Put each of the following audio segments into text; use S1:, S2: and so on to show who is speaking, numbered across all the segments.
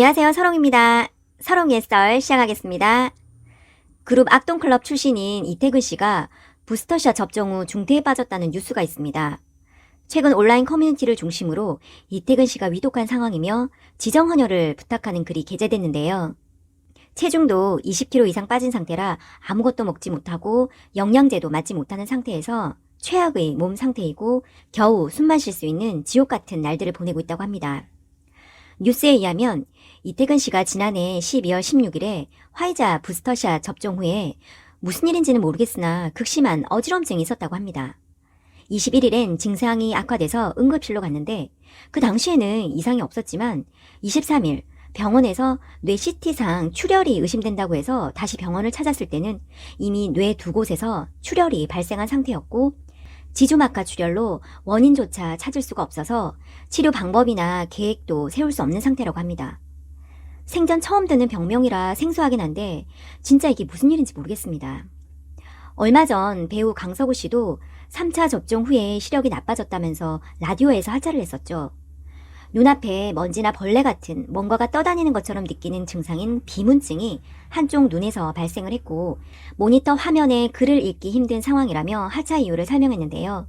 S1: 안녕하세요. 서롱입니다. 서롱의 썰 시작하겠습니다. 그룹 악동클럽 출신인 이태근 씨가 부스터샷 접종 후 중태에 빠졌다는 뉴스가 있습니다. 최근 온라인 커뮤니티를 중심으로 이태근 씨가 위독한 상황이며 지정 헌혈을 부탁하는 글이 게재됐는데요. 체중도 20kg 이상 빠진 상태라 아무것도 먹지 못하고 영양제도 맞지 못하는 상태에서 최악의 몸 상태이고 겨우 숨 마실 수 있는 지옥 같은 날들을 보내고 있다고 합니다. 뉴스에 의하면 이태근 씨가 지난해 12월 16일에 화이자 부스터샷 접종 후에 무슨 일인지는 모르겠으나 극심한 어지럼증이 있었다고 합니다. 21일엔 증상이 악화돼서 응급실로 갔는데 그 당시에는 이상이 없었지만 23일 병원에서 뇌 CT상 출혈이 의심된다고 해서 다시 병원을 찾았을 때는 이미 뇌 두 곳에서 출혈이 발생한 상태였고 지주막하 출혈로 원인조차 찾을 수가 없어서 치료 방법이나 계획도 세울 수 없는 상태라고 합니다. 생전 처음 듣는 병명이라 생소하긴 한데 진짜 이게 무슨 일인지 모르겠습니다. 얼마 전 배우 강서구 씨도 3차 접종 후에 시력이 나빠졌다면서 라디오에서 하차를 했었죠. 눈앞에 먼지나 벌레 같은 뭔가가 떠다니는 것처럼 느끼는 증상인 비문증이 한쪽 눈에서 발생을 했고 모니터 화면에 글을 읽기 힘든 상황이라며 하차 이유를 설명했는데요.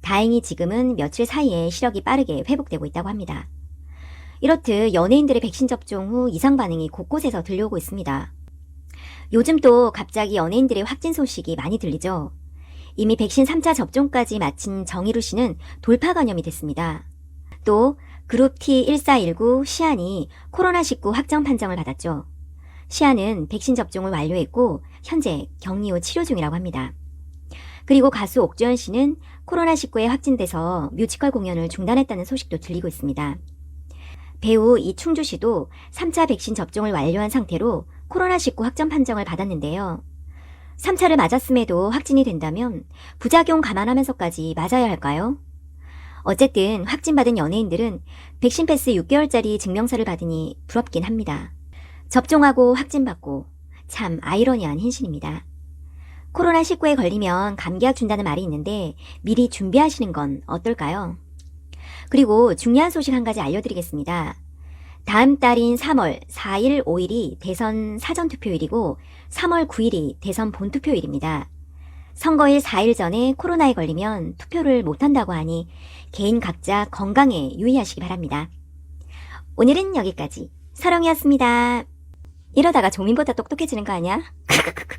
S1: 다행히 지금은 며칠 사이에 시력이 빠르게 회복되고 있다고 합니다. 이렇듯 연예인들의 백신 접종 후 이상 반응이 곳곳에서 들려오고 있습니다. 요즘 또 갑자기 연예인들의 확진 소식이 많이 들리죠. 이미 백신 3차 접종까지 마친 정희루 씨는 돌파 감염이 됐습니다. 또 그룹 T1419 시안이 코로나19 확정 판정을 받았죠. 시안은 백신 접종을 완료했고 현재 격리 후 치료 중이라고 합니다. 그리고 가수 옥주현 씨는 코로나19에 확진돼서 뮤지컬 공연을 중단했다는 소식도 들리고 있습니다. 배우 이충주 씨도 3차 백신 접종을 완료한 상태로 코로나19 확정 판정을 받았는데요. 3차를 맞았음에도 확진이 된다면 부작용 감안하면서까지 맞아야 할까요? 어쨌든 확진받은 연예인들은 백신 패스 6개월짜리 증명서를 받으니 부럽긴 합니다. 접종하고 확진받고 참 아이러니한 현실입니다. 코로나19에 걸리면 감기약 준다는 말이 있는데 미리 준비하시는 건 어떨까요? 그리고 중요한 소식 한 가지 알려드리겠습니다. 다음 달인 3월 4일, 5일이 대선 사전투표일이고 3월 9일이 대선 본투표일입니다. 선거일 4일 전에 코로나에 걸리면 투표를 못한다고 하니 개인 각자 건강에 유의하시기 바랍니다. 오늘은 여기까지. 서령이었습니다. 이러다가 조민보다 똑똑해지는 거 아니야?